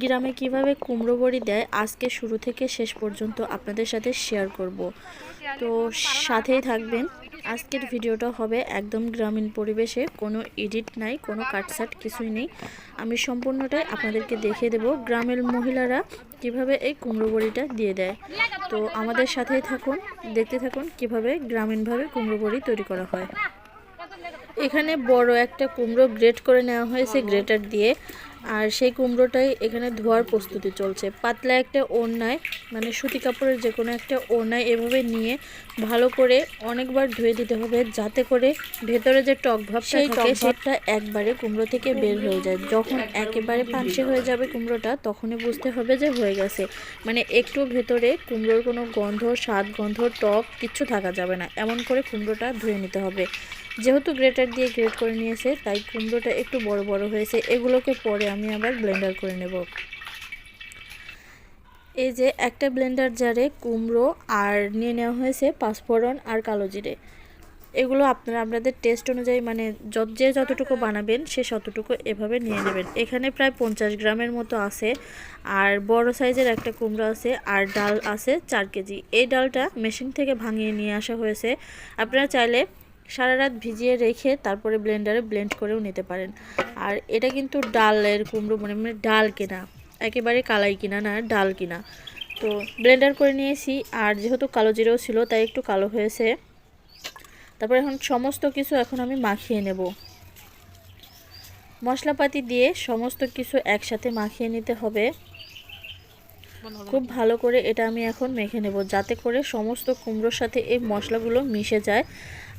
গ্রামে কীভাবে কুমড়ো বড়ি দেয়, আজকে শুরু থেকে শেষ পর্যন্ত আপনাদের সাথে শেয়ার করব। তো সাথেই থাকবেন। আজকের ভিডিওটা হবে একদম গ্রামীণ পরিবেশে, কোনো এডিট নাই, কোনো কাটসাট কিছুই নেই। আমি সম্পূর্ণটাই আপনাদেরকে দেখিয়ে দেব, গ্রামের মহিলারা কীভাবে এই কুমড়ো বড়িটা দিয়ে দেয়। তো আমাদের সাথেই থাকুন, দেখতে থাকুন কীভাবে গ্রামীণভাবে কুমড়ো বড়ি তৈরি করা হয়। এখানে বড় একটা কুমড়ো গ্রেট করে নেওয়া হয়েছে গ্রেটার দিয়ে। আর সেই কুমড়োটাই এখানে ধোয়ার প্রস্তুতি চলছে। পাতলা একটা ওড়নায় মানে সুতি কাপড়ের যে কোনো একটা ওড়নায় এভাবে নিয়ে ভালো করে অনেকবার ধুয়ে দিতে হবে যাতে করে ভেতরে যে টক ভাব সেই টক ভাবটা একবারে কুমড়ো থেকে বের হয়ে যায়। যখন একেবারে পানসে হয়ে যাবে কুমড়োটা তখনই বুঝতে হবে যে হয়ে গেছে। মানে একটু ভেতরে কুমড়োর কোনো গন্ধ স্বাদ গন্ধ টক কিচ্ছু থাকা যাবে না। এমন করে কুমড়োটা ধুয়ে নিতে হবে। যেহেতু গ্রেটার দিয়ে গ্রেট করে নিয়েছে, তাই কুমড়োটা একটু বড় বড় হয়েছে। এগুলোকে পরে আমি আবার ব্লেন্ডার করে নেব। এই যে একটা ব্লেন্ডার জারে কুমড়ো আর নিয়ে নেওয়া হয়েছে পাঁচফোড়ন আর কালো জিরে। এগুলো আপনারা, আপনাদের টেস্ট অনুযায়ী মানে যত, যে যতটুকু বানাবেন সে ততটুকু এভাবে নিয়ে নেবেন। এখানে প্রায় পঞ্চাশ গ্রামের মতো আছে আর বড় সাইজের একটা কুমড়ো আছে আর ডাল আছে চার কেজি। এই ডালটা মেশিন থেকে ভাঙিয়ে নিয়ে আসা হয়েছে। আপনারা চাইলে সারা রাত ভিজিয়ে রেখে তারপরে ব্লেন্ডারে ব্লেন্ড করেও নিতে পারেন। আর এটা কিন্তু ডালের কুমড়ো মানে মানে ডাল কেনা, একেবারে কালাই কিনা না, ডাল কিনা। তো ব্লেন্ডার করে নিয়েছি, আর যেহেতু কালো জিরেও ছিল, তাই একটু কালো হয়েছে। তারপর এখন সমস্ত কিছু এখন আমি মাখিয়ে নেব। মশলাপাতি দিয়ে সমস্ত কিছু একসাথে মাখিয়ে নিতে হবে। খুব ভালো করে এটা আমি এখন মেখে নেব যাতে করে সমস্ত কুমড়োর সাথে এই মশলাগুলো মিশে যায়।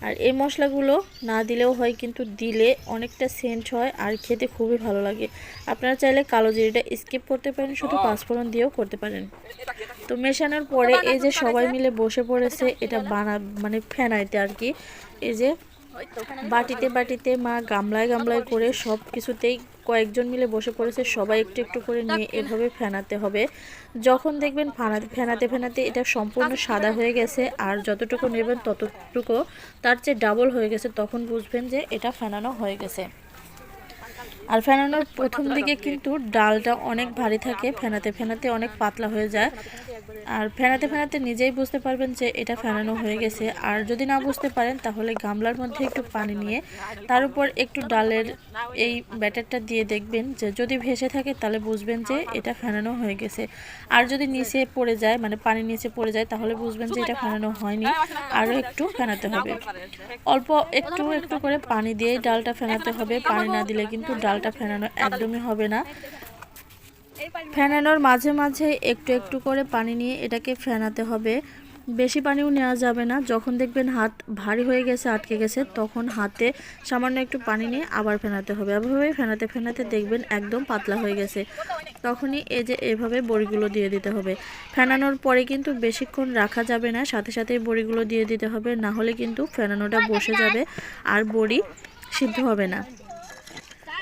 আর এই মশলাগুলো না দিলেও হয় কিন্তু দিলে অনেকটা সেন্ট হয় আর খেতে খুবই ভালো লাগে। আপনারা চাইলে কালো জিরিটা স্কিপ করতে পারেন শুধু পাঁচফোড়ন দিয়েও করতে পারেন। তো মেশানোর পরে এই যে সবাই মিলে বসে পড়েছে এটা বানা মানে ফেনাইতে আর কি। এই যে বাটিতে বাটিতে মা গামলায় গামলায় করে সব কিছুতেই কয়েকজন মিলে বসে পড়েছে। সবাই একটু একটু করে নিয়ে এভাবে ফেনাতে হবে। যখন দেখবেন ফানাতে ফেনাতে ফেনাতে এটা সম্পূর্ণ সাদা হয়ে গেছে আর যতটুকু নেবেন ততটুকু তার চেয়ে ডাবল হয়ে গেছে, তখন বুঝবেন যে এটা ফেনানো হয়ে গেছে। আর ফেনানোর প্রথম দিকে কিন্তু ডালটা অনেক ভারী থাকে, ফেনাতে ফেনাতে অনেক পাতলা হয়ে যায়। আর ফেনাতে ফেনাতে নিজেই বুঝতে পারবেন যে এটা ফেনানো হয়ে গেছে। আর যদি না বুঝতে পারেন, তাহলে গামলার মধ্যে একটু পানি নিয়ে তার উপর একটু ডালের এই ব্যাটারটা দিয়ে দেখবেন যে যদি ভেসে থাকে, তাহলে বুঝবেন যে এটা ফেনানো হয়ে গেছে। আর যদি নিচে পড়ে যায় মানে পানি নিচে পড়ে যায়, তাহলে বুঝবেন যে এটা ফেনানো হয়নি। আরও একটু ফেনাতে হবে। অল্প একটু একটু করে পানি দিয়েই ডালটা ফেনাতে হবে। পানি না দিলে কিন্তু ডালটা ফেনানো একদমই হবে না। ফেনানোর মাঝে মাঝে একটু একটু করে পানি নিয়ে এটাকে ফেনাতে হবে। বেশি পানিও নেওয়া যাবে না। যখন দেখবেন হাত ভারী হয়ে গেছে আটকে গেছে তখন হাতে সামান্য একটু পানি নিয়ে আবার ফেনাতে হবে। এভাবে ফেনাতে ফেনাতে দেখবেন একদম পাতলা হয়ে গেছে। তখনই এই যে এভাবে বড়িগুলো দিয়ে দিতে হবে। ফেনানোর পরে কিন্তু বেশিক্ষণ রাখা যাবে না। সাথে সাথে বড়িগুলো দিয়ে দিতে হবে। না হলে কিন্তু ফেনানোটা বসে যাবে আর বড়ি সিদ্ধ হবে না।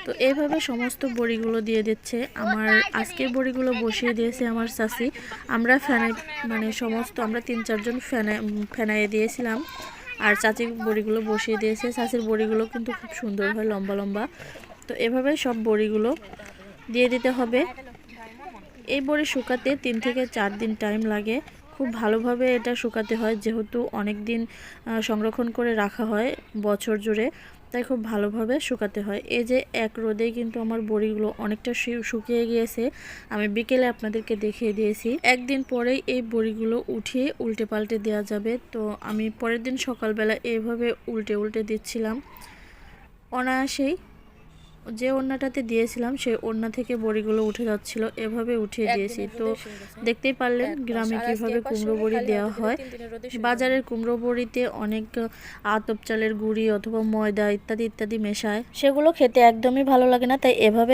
তো এইভাবে সমস্ত বড়িগুলো দিয়ে দিচ্ছে। আমার আজকের বড়িগুলো বসিয়ে দিয়েছে আমার চাষি আমরা ফ্যানে মানে সমস্ত আমরা তিন চারজন ফ্যানে ফ্যানাইয়ে দিয়েছিলাম। আর চাচির বড়িগুলো বসিয়ে দিয়েছে। চাচির বড়িগুলো কিন্তু খুব সুন্দর হয়, লম্বা লম্বা। তো এভাবে সব বড়িগুলো দিয়ে দিতে হবে। এই বড়ি শুকাতে তিন থেকে চার দিন টাইম লাগে। খুব ভালোভাবে এটা শুকাতে হয়, যেহেতু অনেক দিন সংরক্ষণ করে রাখা হয় বছর জুড়ে। তাই খুব ভালোভাবে শুকাতে হয়। এই যে এক রোদে কিন্তু আমার বড়িগুলো অনেকটা শুকিয়ে গিয়েছে, আমি বিকেলে আপনাদেরকে দেখিয়ে দিয়েছি। একদিন পরেই এই বড়িগুলো উঠিয়ে উল্টে পাল্টে দেওয়া যাবে, তো আমি পরের দিন সকালবেলা এইভাবে উল্টে উল্টে দিচ্ছিলাম। অনায়াসেই যে ওড়নাটাতে দিয়েছিলাম সেই ওড়না থেকে বড়িগুলো উঠে যাচ্ছিল। এভাবে উঠিয়ে দিয়েছি। তো দেখতেই পারলেন গ্রামে কীভাবে কুমড়ো বড়ি দেওয়া হয়। বাজারের কুমড়ো বড়িতে অনেক আতপ চালের গুঁড়ি অথবা ময়দা ইত্যাদি ইত্যাদি মেশায়। সেগুলো খেতে একদমই ভালো লাগে না তাই এভাবে